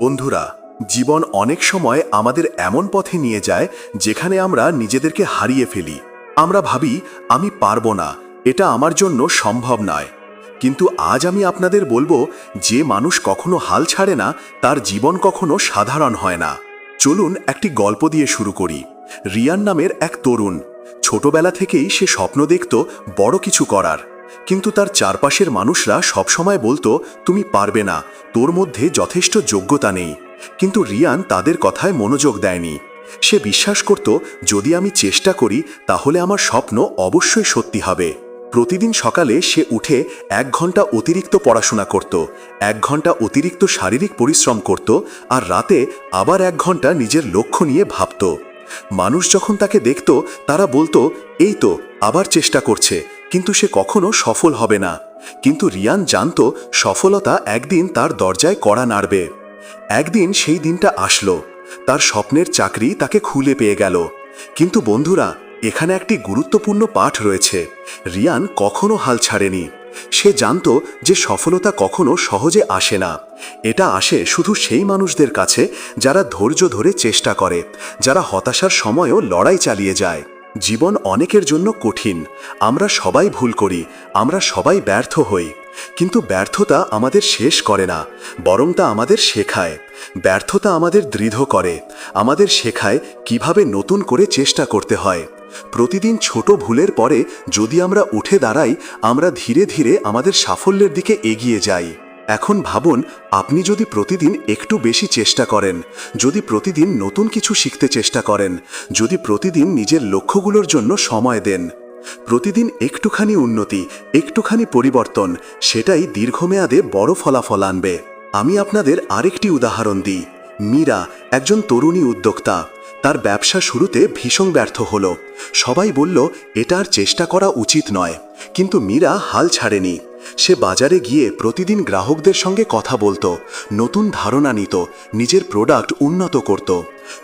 বন্ধুরা, জীবন অনেক সময় আমাদের এমন পথে নিয়ে যায় যেখানে আমরা নিজেদেরকে হারিয়ে ফেলি। আমরা ভাবি, আমি পারব না, এটা আমার জন্য সম্ভব নয়। কিন্তু আজ আমি আপনাদের বলব, যে মানুষ কখনো হাল ছাড়ে না, তার জীবন কখনো সাধারণ হয় না। চলুন একটি গল্প দিয়ে শুরু করি। রিয়ান নামের এক তরুণ। ছোটবেলা থেকেই সে স্বপ্ন দেখত বড় কিছু করার। কিন্তু তার চারপাশের মানুষরা সবসময় বলতো, তুমি পারবে না, তোর মধ্যে যথেষ্ট যোগ্যতা নেই। কিন্তু রিয়ান তাদের কথায় মনোযোগ দেয়নি। সে বিশ্বাস করত, যদি আমি চেষ্টা করি, তাহলে আমার স্বপ্ন অবশ্যই সত্যি হবে। প্রতিদিন সকালে সে উঠে এক ঘণ্টা অতিরিক্ত পড়াশোনা করত, এক ঘণ্টা অতিরিক্ত শারীরিক পরিশ্রম করত আর রাতে আবার এক ঘণ্টা নিজের লক্ষ্য নিয়ে ভাবত। মানুষ যখন তাকে দেখত, তারা বলতো, এই তো, আবার চেষ্টা করছে। কিন্তু সে কখনো সফল হবে না। কিন্তু রিয়ান জানত সফলতা একদিন তার দরজায় কড়া নাড়বে। একদিন সেই দিনটা আসলো। তার স্বপ্নের চাকরি তাকে খুলে পেয়ে গেল। কিন্তু বন্ধুরা, এখানে একটি গুরুত্বপূর্ণ পাঠ রয়েছে। রিয়ান কখনো হাল ছাড়েনি। সে জানত যে সফলতা কখনো সহজে আসে না। এটা আসে শুধু সেই মানুষদের কাছে যারা ধৈর্য ধরে চেষ্টা করে, যারা হতাশার সময়ও লড়াই চালিয়ে যায়। জীবন অনেকের জন্য কঠিন। আমরা সবাই ভুল করি, আমরা সবাই ব্যর্থ হই। কিন্তু ব্যর্থতা আমাদের শেষ করে না, বরং তা আমাদের শেখায়। ব্যর্থতা আমাদের দৃঢ় করে, আমাদের শেখায় কীভাবে নতুন করে চেষ্টা করতে হয়। প্রতিদিন ছোট ভুলের পরে যদি আমরা উঠে দাঁড়াই, আমরা ধীরে ধীরে আমাদের সাফল্যের দিকে এগিয়ে যাই। এখন ভাবুন, আপনি যদি প্রতিদিন একটু বেশি চেষ্টা করেন, যদি প্রতিদিন নতুন কিছু শিখতে চেষ্টা করেন, যদি প্রতিদিন নিজের লক্ষ্যগুলোর জন্য সময় দেন, প্রতিদিন একটুখানি উন্নতি, একটুখানি পরিবর্তন, সেটাই দীর্ঘমেয়াদে বড় ফলাফল আনবে। আমি আপনাদের আরেকটি উদাহরণ দিই। মীরা, একজন তরুণী উদ্যোক্তা, তার ব্যবসা শুরুতে ভীষণ ব্যর্থ হলো। সবাই বলল, এটা আর চেষ্টা করা উচিত নয়। কিন্তু মীরা হাল ছাড়েনি। সে বাজারে গিয়ে প্রতিদিন গ্রাহকদের সঙ্গে কথা বলতো, নতুন ধারণা নিত, নিজের প্রোডাক্ট উন্নত করত।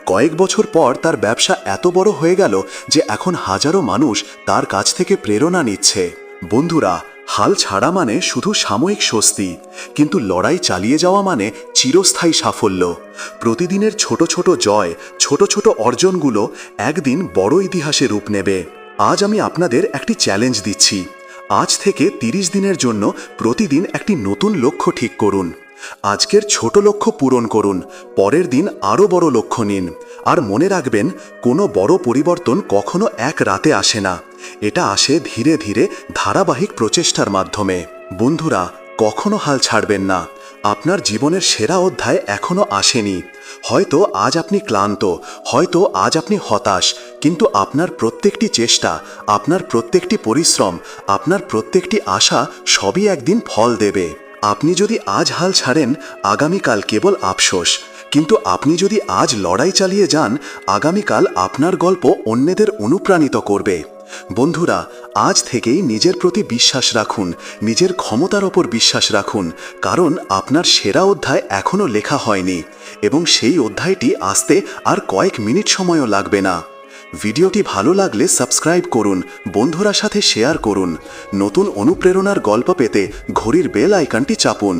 কয়েক বছর পর তার ব্যবসা এত বড় হয়ে গেল যে এখন হাজারো মানুষ তার কাছ থেকে প্রেরণা নিচ্ছে। বন্ধুরা, হাল ছাড়া মানে শুধু সাময়িক স্বস্তি, কিন্তু লড়াই চালিয়ে যাওয়া মানে চিরস্থায়ী সাফল্য। প্রতিদিনের ছোট ছোট জয়, ছোট ছোট অর্জনগুলো একদিন বড় ইতিহাসে রূপ নেবে। আজ আমি আপনাদের একটি চ্যালেঞ্জ দিচ্ছি। আজ থেকে ৩০ দিনের জন্য প্রতিদিন একটি নতুন লক্ষ্য ঠিক করুন। আজকের ছোট লক্ষ্য পূরণ করুন, পরের দিন আরও বড় লক্ষ্য নিন। আর মনে রাখবেন, কোনো বড় পরিবর্তন কখনো এক রাতে আসে না। এটা আসে ধীরে ধীরে ধারাবাহিক প্রচেষ্টার মাধ্যমে। বন্ধুরা, কখনো হাল ছাড়বেন না। আপনার জীবনের সেরা অধ্যায় এখনও আসেনি। হয়তো আজ আপনি ক্লান্ত, হয়তো আজ আপনি হতাশ কিন্তু আপনার প্রত্যেকটি চেষ্টা, আপনার প্রত্যেকটি পরিশ্রম, আপনার প্রত্যেকটি আশা সবই একদিন ফল দেবে। আপনি যদি আজ হাল ছাড়েন, আগামীকাল কেবল আফসোস। কিন্তু আপনি যদি আজ লড়াই চালিয়ে যান, আগামীকাল আপনার গল্প অন্যদের অনুপ্রাণিত করবে। বন্ধুরা, আজ থেকেই নিজের প্রতি বিশ্বাস রাখুন, নিজের ক্ষমতার ওপর বিশ্বাস রাখুন, কারণ আপনার সেরা অধ্যায় এখনও লেখা হয়নি এবং সেই অধ্যায়টি আসতে আর কয়েক মিনিট সময়ও লাগবে না। ভিডিওটি ভালো লাগলে সাবস্ক্রাইব করুন, বন্ধুরা সাথে শেয়ার করুন। নতুন অনুপ্রেরণার গল্প পেতে ঘড়ির বেল আইকনটি চাপুন।